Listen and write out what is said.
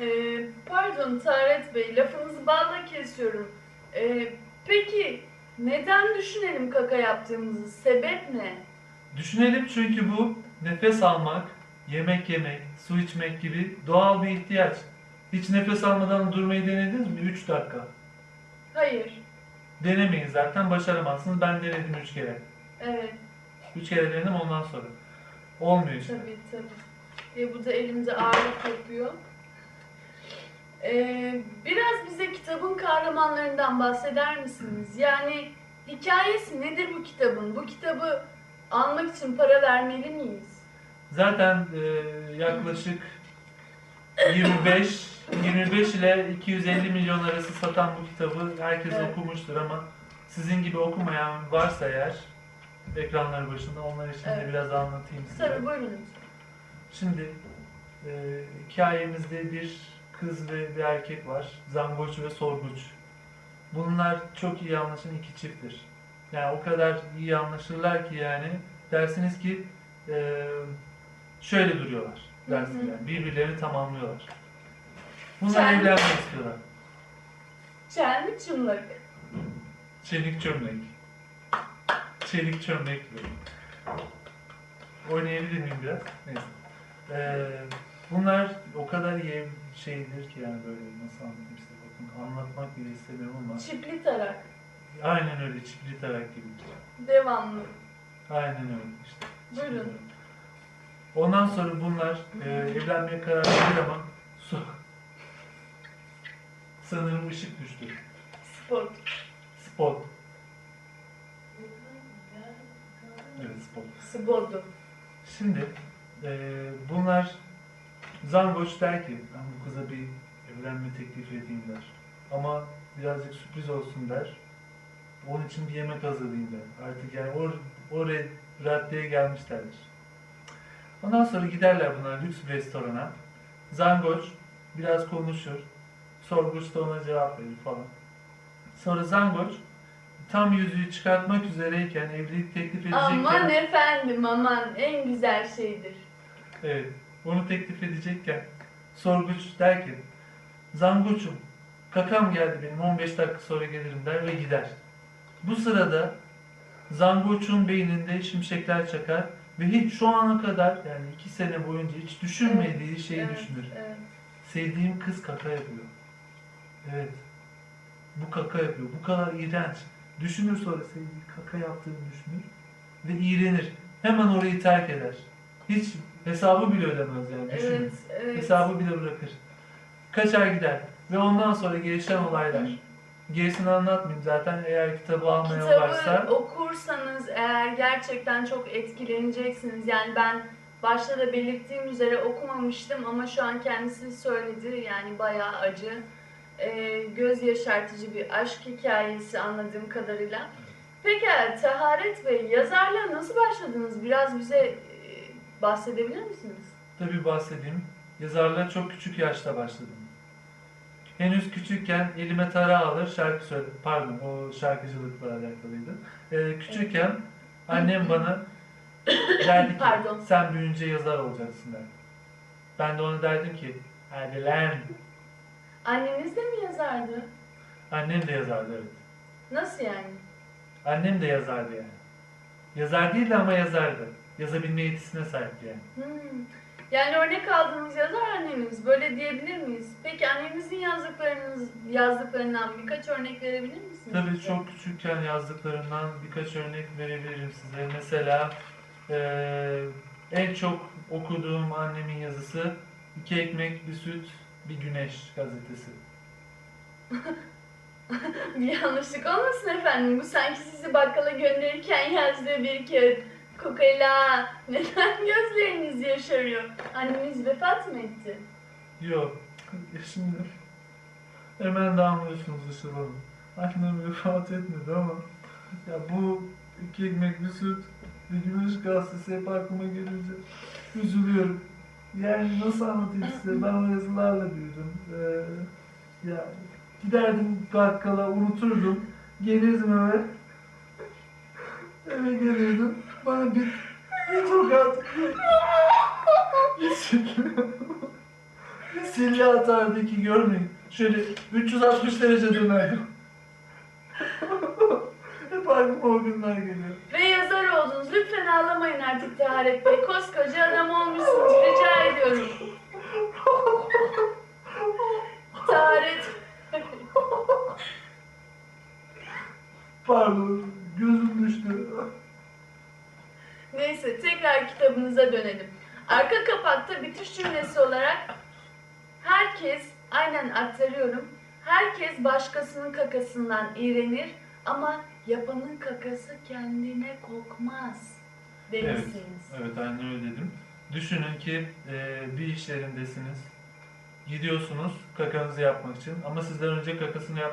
Ee, pardon Taret Bey, lafınızı balla kesiyorum. Ee, peki neden düşünelim kaka yaptığımızı? Sebep ne? Düşünelim çünkü bu nefes almak, yemek yemek, su içmek gibi doğal bir ihtiyaç. Hiç nefes almadan durmayı denediniz mi? 3 dakika. Hayır. Denemeyin zaten başaramazsınız. Ben denedim 3 kere. Evet, 3 kere denedim ondan sonra. Olmuyor işte. tabii tabii. Ve bu da elimde ağırlık yapıyor. Ee, biraz bize kitabın kahramanlarından bahseder misiniz? Yani hikayesi nedir bu kitabın? Bu kitabı almak için para vermeli miyiz? Zaten e, yaklaşık 25 25 ile 250 milyon arası satan bu kitabı herkes Evet. okumuştur ama sizin gibi okumayan varsa eğer ekranlar başında onlar için de Evet. biraz anlatayım size. Tabii buyurun. Şimdi e, hikayemizde bir kız ve bir erkek var. Zangoç ve Sorguç. Bunlar çok iyi anlaşan iki çifttir. Yani o kadar iyi anlaşırlar ki yani dersiniz ki e, şöyle duruyorlar. Dersiniz yani birbirlerini tamamlıyorlar. Bunlar Sen- evlenmek istiyorlar. Çel mi çımlık? Çelik çömlek. Çelik çömlek. Oynayabilir miyim biraz? Neyse. Ee, bunlar o kadar iyi şeydir ki yani böyle nasıl anlatayım size bakın anlatmak bile istemiyorum ama Çipli tarak. aynen öyle çipli tarak gibi. Devamlı. Aynen öyle işte. Buyurun. Ondan sonra bunlar e, evlenmeye karar verir ama su sanırım ışık düştü. Spot. Spot. Evet spot. Spodu. Şimdi eee, bunlar Zangoç der ki ben bu kıza bir evlenme teklif edeyim der. Ama birazcık sürpriz olsun der. Onun için bir yemek hazırlayayım der. Artık yani o, o re- raddeye gelmişlerdir. Ondan sonra giderler bunlar lüks bir restorana. Zangoç biraz konuşur. Sorguç da ona cevap verir falan. Sonra Zangoç tam yüzüğü çıkartmak üzereyken evlilik teklif edecekken... Aman efendim aman en güzel şeydir. Evet. Onu teklif edecekken sorguç der ki Zangoç'um kakam geldi benim 15 dakika sonra gelirim der ve gider. Bu sırada Zangoç'un beyninde şimşekler çakar ve hiç şu ana kadar yani iki sene boyunca hiç düşünmediği şeyi Evet, düşünür. evet. Sevdiğim kız kaka yapıyor. Evet. Bu kaka yapıyor. Bu kadar iğrenç. Düşünür sonra sevdiği kaka yaptığını düşünür ve iğrenir. Hemen orayı terk eder. Hiç hesabı bile ödemez yani. Düşünün. Evet. Hesabı bile bırakır. Kaçar gider. Ve ondan sonra gelişen olaylar. Gerisini anlatmayayım zaten eğer kitabı almayan Kitabı varsa. okursanız eğer gerçekten çok etkileneceksiniz. Yani ben başta da belirttiğim üzere okumamıştım ama şu an kendisi söyledi. Yani bayağı acı. Ee, göz yaşartıcı bir aşk hikayesi anladığım kadarıyla. Peki Taharet Bey yazarlığa nasıl başladınız? Biraz bize e, bahsedebilir misiniz? Tabii bahsedeyim. Yazarlığa çok küçük yaşta başladım. Henüz küçükken elime tara alır şarkı söyledim. Pardon o şarkıcılıkla alakalıydı. Ee, küçükken annem bana derdi ki Pardon. sen büyüyünce yazar olacaksın derdi. Ben de ona derdim ki hadi lan. Anneniz de mi yazardı? Annem de yazardı evet. Nasıl yani? Annem de yazardı yani. Yazar değildi ama yazardı. Yazabilme yetisine sahipti yani. Hmm. Yani örnek aldığınız yazar anneniz. Böyle diyebilir miyiz? Peki annenizin yazdıklarınız, yazdıklarından birkaç örnek verebilir misiniz? Tabii bize? çok küçükken yazdıklarından birkaç örnek verebilirim size. Mesela eee, en çok okuduğum annemin yazısı iki ekmek, bir süt, bir güneş gazetesi. Bir yanlışlık olmasın efendim. Bu sanki sizi bakkala gönderirken yazdığı bir kağıt. Kokayla neden gözleriniz yaşarıyor? Anneniz vefat mı etti? Yok. Şimdi hemen de anlıyorsunuz Işıl. Annem vefat etmedi ama ya bu iki ekmek, bir süt, bir güneş gazetesi hep aklıma gelince üzülüyorum. Yani nasıl anlatayım size? Ben o yazılarla büyüdüm. Ee, ya giderdim bakkala unuturdum. Gelirdim eve. Eve gelirdim. Bana bir, bir tokat. Bir. Silya atardı ki görmeyin. Şöyle 360 derece dönerdim. Hep aklıma o günler geliyor. Ve yazar oldunuz. Lütfen ağlamayın artık Taharet Bey. Koskoca adam olmuşsunuz. Rica ediyorum. Taharet. Pardon, gözüm düştü. Neyse tekrar kitabınıza dönelim. Arka kapakta bitiş cümlesi olarak herkes, aynen aktarıyorum, herkes başkasının kakasından iğrenir ama yapanın kakası kendine kokmaz demişsiniz. Evet, aynen öyle dedim. Düşünün ki e, bir iş yerindesiniz. Gidiyorsunuz kakanızı yapmak için ama sizden önce kakasını yap